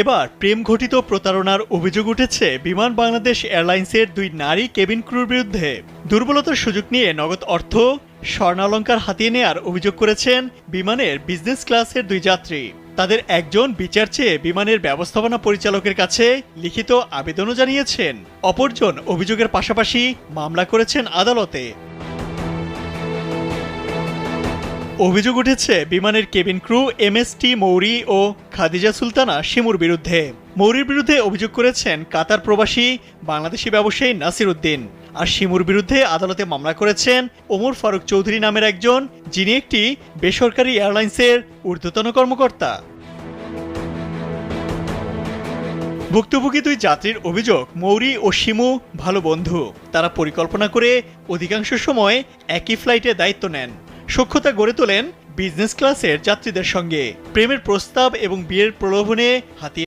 এবার প্রেম ঘটিত প্রতারণার অভিযোগ উঠেছে বিমান বাংলাদেশ এয়ারলাইন্সের দুই নারী কেবিন ক্রুর বিরুদ্ধে। দুর্বলতার সুযোগ নিয়ে নগদ অর্থ, স্বর্ণালঙ্কার হাতিয়ে নেয়ার অভিযোগ করেছেন বিমানের বিজনেস ক্লাসের দুই যাত্রী। তাদের একজন বিচার চেয়ে বিমানের ব্যবস্থাপনা পরিচালকের কাছে লিখিত আবেদনও জানিয়েছেন। অপরজন অভিযোগের পাশাপাশি মামলা করেছেন আদালতে। অভিযোগ উঠেছে, বিমানের cabin crew M S T Mouri ও খাদিজা সুলতানা শিমুর বিরুদ্ধে। মৌরির বিরুদ্ধে অভিযোগ করেছেন কাতার প্রবাসী, বাংলাদেশি ব্যবসায়ী নাসির উদ্দিন। আর শিমুর বিরুদ্ধে আদালতে মামলা করেছেন ওমর ফারুক চৌধুরী নামের একজন, যিনি একটি বেসরকারি এয়ারলাইন্সের ঊর্ধ্বতন কর্মকর্তা। ভুক্তভোগী দুই যাত্রীর অভিযোগ, মৌরি ও শিমু ভালো বন্ধু। তারা পরিকল্পনা করে অধিকাংশ সময় একই ফ্লাইটে দায়িত্ব নেন। সখ্যতা গড়ে তোলেন বিজনেস ক্লাসের যাত্রীদের সঙ্গে। প্রেমের প্রস্তাব এবং বিয়ের প্রলোভনে হাতিয়ে